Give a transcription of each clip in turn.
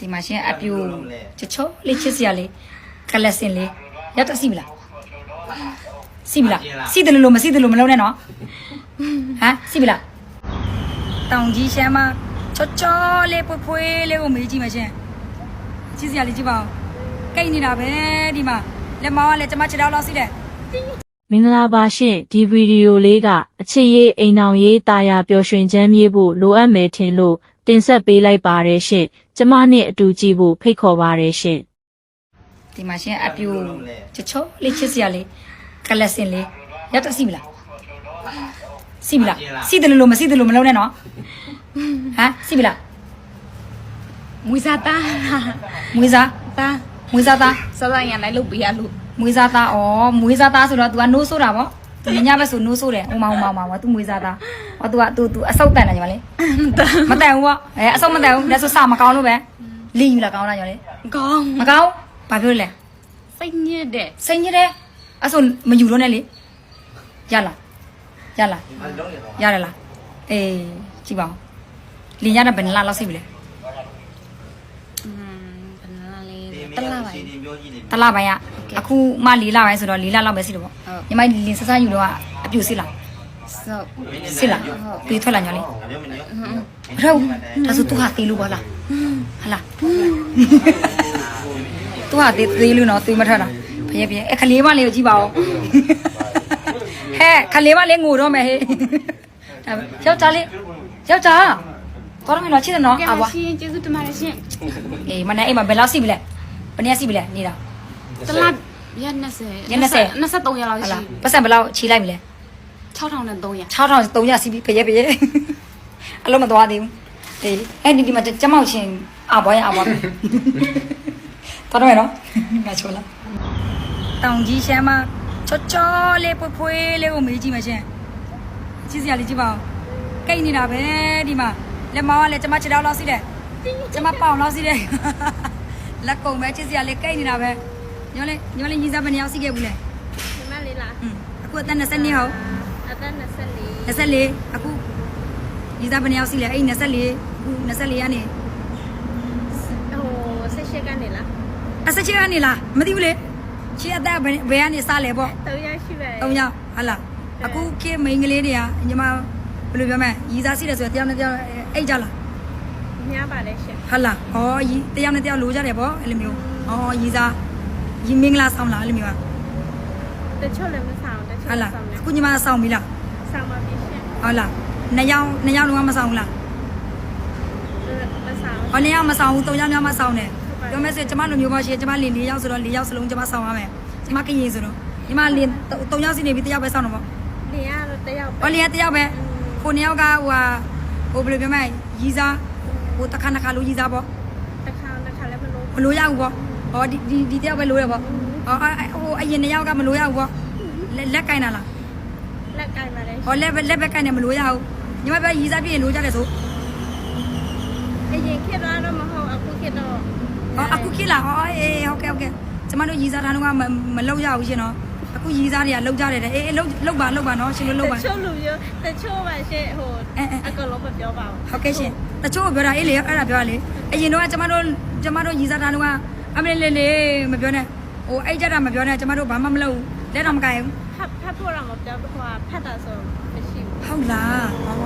ဒီမှာရှင်အပြူချချောလေးချစ်စရာလေးကလစင်လေးရောက်တော့စီမလားစီမလားစီတယ်လို့မစီတယ်လို့မလုံးနဲ့နော်ဟမ်စီမလားတောင်ကြီးရှမ်းမချောချောလေးဖွေးဖွေးလေးကိုမေးကြည့်မှာရှင်ချစ်စရာလေးကြည့်ပါဦးကိတ်နေတာပဲဒီမှာလက်မောင်းကလည်းကျမခြေထောက်လောက်စီတယ်မင်္ဂလာပါရှင်ဒီဗီဒီယိုလေးကအချစ်ရေးအိမ်အောင်ရေးတာယာပျော်ရွှင်ချမ်းမြေ့ဖို့လိုအပ်မယ်ထင်လို့ တင်ဆက်ပေးလိုက်ပါတယ်ရှင်ကျမနဲ့အတူကြည့်ဖို့ဖိတ်ခေါ်ပါတယ်ရှင်ဒီမှာရှင်အပြူချချောလေးချစ်စရာလေးကလစင်လေးရောက်တော့စီမလားစီမလားစီတယ်လို့မစီတယ်လို့မလုံးနဲ့နော်ဟမ်စီမလားမွေးစားသားမွေးစားသားမွေးစားသားစောစောရန်လိုက်လုပ်ပေးရလို့မွေးစားသားဩမွေးစားသားဆိုတော့ तू ကနိုးဆိုးတာဗောသူ ညညဘက်ဆိုနိုးဆိုးတယ်ဟိုမှာဟိုမှာဟိုမှာ तू မွေးစားသားဟော तू က तू तू အဆုတ်တန်တယ်ညီမလေးမတန်ဘူးဗောအဲအဆုတ်မတန်ဘူးဒါဆိုစမကောင်းလို့ပဲလီယူလာကောင်းတာညီမလေး ကောင်း မကောင်းဘာပြောလဲ စိတ်ညစ်တဲ့ စိတ်ညစ်တယ်အဆိုမယူတော့နဲ့လေရလားရလားရတယ်လားအေးကြည့်ပါဦးလင်ရတဲ့ဘယ်နှလားလောက်စိပြီလဲ อืมဘယ်နာလေးတလားပါ တလားပိုင်းက အခုမှ၄လပိုင်းဆိုတော့၄လလောက်ပဲစိလို့ပေါ့ညီမလင်ဆဆယူတော့အပြူစိလားစောစိလားပြီးထွက်လာညော်လေးရောဒါဆိုသူဟာသေးလို့ပါလားဟလားသူဟာသေးသေးလို့နော်သေးမထွက်တာဖရဲဖရဲအခလေးမလေးကိုကြည့်ပါဦးဟဲ့ခလေးမလေးငိုတော့မယ်ဟေးဒါယောက်ျားလေးယောက်ျားတော်တော်များများချစ်တယ်နော်ကဲအပါဘွားရှင်ကျေးဇူးတင်ပါတယ်ရှင်အေးမနေ့အိမ်မှာဘယ်လောက်စီပြီလဲဘယ်နေ့စီပြီလဲနေတာ တလားရက်20ရက်20 23ရက်လောက်ဟရှိလားပတ်စံဘယ်လောက်ခြေလိုက်ပြီလဲ6300 6300စီပြီဖရဲဖရဲအလုံးမသွားသေးဘူးအေးအဲ့ဒီဒီမှာကျမောက်ချင်းအဘွားရအဘွားတော်တော့ရနော်ငါချောလာတောင်ကြီးရှမ်းမချောချောလေးဖွေးဖွေးလေးကိုမေးကြည့်မှာရှင်ကြည့်စရာလေးကြည့်ပါဦးကိတ်နေတာပဲဒီမှာလက်မောင်းကလည်းကျမခြေထောက်လောက်စီးတယ်ကျမပေါင်လောက်စီးတယ်လက်ကုံပဲကြည့်စရာလေးကိတ်နေတာပဲ ညောလေးညောလေးညီစားဘယ်နှစ်ယောက်စီးခဲ့ဘူးလဲဒီမလေးလားอืมအခုအသက်20နှစ်ဟုတ်အသက်24 24အခုညီစားဘယ်နှစ်ယောက်စီးလဲအဲ့24အခု24ကနေဟို16ကနေလားအစချေကနေလားမသိဘူးလေချီအသက်ဘယ်ဘယ်ကနေစလဲပေါ့3ရက်ရှိပဲ၃ယောက်ဟာလားအခုခေတ်မိန်းကလေးတွေကညီမဘယ်လိုပြောမလဲညီစားစီးတယ်ဆိုတော့တယောက်နဲ့တယောက်အိတ်ကြလားများပါတယ်ရှင်ဟာလားဟောညီတယောက်နဲ့တယောက်လိုကြတယ်ပေါ့အဲ့လိုမျိုးဟောညီစား ညီမင်္ဂလာဆောင်လားအဲ့လိုမျိုးတချို့လည်းမဆောင်တချို့ဟာလားဆောင်တယ်အခုညီမဆောင်ပြီလားဆောင်ပါပြီရှင်ဟုတ်လားနှစ်ယောက်နှစ်ယောက်လုံးကမဆောင်ဘူးလားမဆောင်။အော်နေရောက်မဆောင်ဘူး၊၃ယောက်များမဆောင်နဲ့။ပြောမယ်ဆိုရင်ကျမလိုမျိုးပါရှိရင်ကျမလင်၄ယောက်ဆိုတော့၄ယောက်စလုံးကျမဆောင်ရမယ်။ကျမကရင်ဆိုတော့ဒီမှာလင်၃ယောက်စီနေပြီးတစ်ယောက်ပဲဆောင်တော့ပေါ့နေရတော့တယောက်။အော်လင်ကတစ်ယောက်ပဲ။ကိုနှစ်ယောက်ကဟိုဟာဟိုဘယ်လိုပြောမလဲရီစားဟိုတစ်ခါတစ်ခါလိုရီစားပေါ့တစ်ခါတစ်ခါလည်းမလို့။မလိုရဘူးပေါ့။ အော်ဒီဒီဒီတစ်ယောက်ပဲလိုရပေါ့။အော်ဟိုအရင်နှစ်ယောက်ကမလိုရဘူးပေါ့။လက်လက်ကင်တာလားလက်ကင်ပါတယ်။အော်လက်လက်ပဲကင်တယ်မလိုရဘူး။ညီမပြောရီစားပြည့်ရင်လိုကြတယ်ဆိုအရင်ခေတ်တော့မဟုတ်အခုခေတ်တော့။အော်အခုခေတ်လား။အော်အေးဟုတ်ကဲ့ဟုတ်ကဲ့။ကျမတို့ရီစားထားတော့ကမလောက်ရဘူးရှင်နော်။အခုရီစားတွေကလောက်ကြတယ်တဲ့အေးလောက်လောက်ပါလောက်ပါနော်ရှင်တို့လောက်ပါတချို့လူမျိုးတချို့ပါရှင့်ဟိုအဲအဲအကလုံးမပြောပါဘူးဟုတ်ကဲ့ရှင်တချို့ကပြောတာအေးလေအဲ့ဒါပြောတာလေအရင်တော့ကကျမတို့ကျမတို့ရီစားထားတော့က အမလေးလေးလေးမပြောနဲ့ဟိုအဲ့ကြတာမပြောနဲ့ကျမတို့ဘာမှမလုပ်ဘူးလက်တော့မကိုင်ဘူးဖတ်ဖတ်ဖို့တော့မပြောဘူးဟိုဖတ်တာဆိုမရှိဘူးဟုတ်လားဟော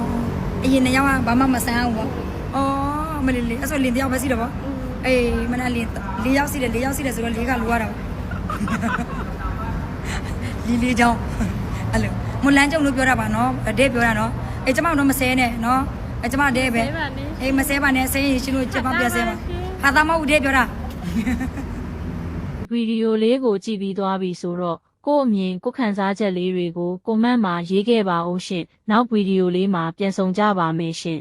အရင်နှစ်ယောက်ကဘာမှမဆန်းဘူးပေါ့ဩမလေးလေးအဲ့ဆိုလင်တယောက်ပဲစီးတော့ပေါ့အေးမနလင်လေးယောက်စီးတယ်လေးယောက်စီးတယ်ဆိုတော့လေးကလိုရတာပေါ့လီလေးချောင်းအဲ့လိုမလန်းကြုံလို့ပြောတာပါနော်အတဲ့ပြောတာနော်အေးကျမတို့မဆဲနဲ့နော်အဲကျမတဲ့ပဲဆဲပါနဲ့အေးမဆဲပါနဲ့ဆဲရင်ရှင်တို့ကျမပြဆဲပါဟာသားမဟုတ်တဲ့ပြောတာ ဗီဒီယိုလေးကိုကြည့်ပြီးသွားပြီဆိုတော့ကို့အမြင်ကိုယ်ခံစားချက်လေးတွေကိုကွန်မန့်မှာရေးခဲ့ပါဦးရှင်နောက်ဗီဒီယိုလေးမှာပြန်ဆောင်ကြပါမယ်ရှင်